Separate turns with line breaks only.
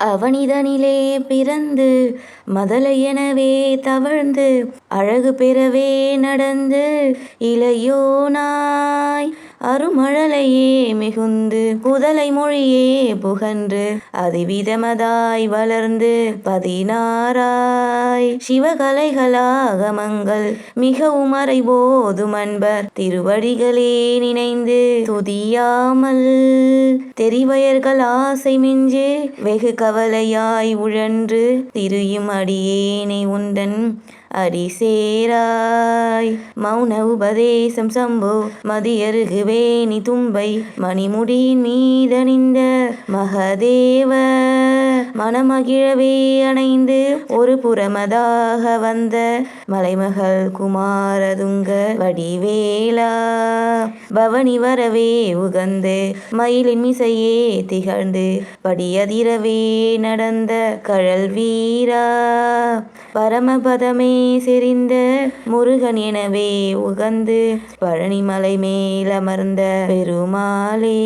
அவனிதனிலே பிறந்து மதலை எனவே தவழ்ந்து அழகு பெறவே நடந்து இளையோனாய் அருமழலையே மிகுந்து குதலை மொழியே புகன்று அதிவிதமதாய் வளர்ந்து பதினாறாய் சிவகலைகளாய் சிவகலைகளாக மங்கள் மிகவும் போதும் அன்பர் திருவடிகளே நினைந்து துதியாமல் தெரிவயர்கள் ஆசை மிஞ்சு வெகு கவலையாய் உழன்று திரியும் அடியேனை உந்தன் அடிசேராய். மௌன உபதேசம் சம்போ மதியருகுவேணி தும்பை மணிமுடியின் மீதணிந்த மகதேவ மனமகிழவே அணைந்து ஒரு புறமதாக வந்த மலைமகள் குமாரதுங்க வடிவேலா. பவனி வரவே உகந்து மயிலின் மிசையே திகழ்ந்து படியதிரவே நடந்த கழல் வீரா. பரமபதமே செறிந்த முருகன் எனவே உகந்து பழனிமலை மேலமர்ந்த பெருமாளே.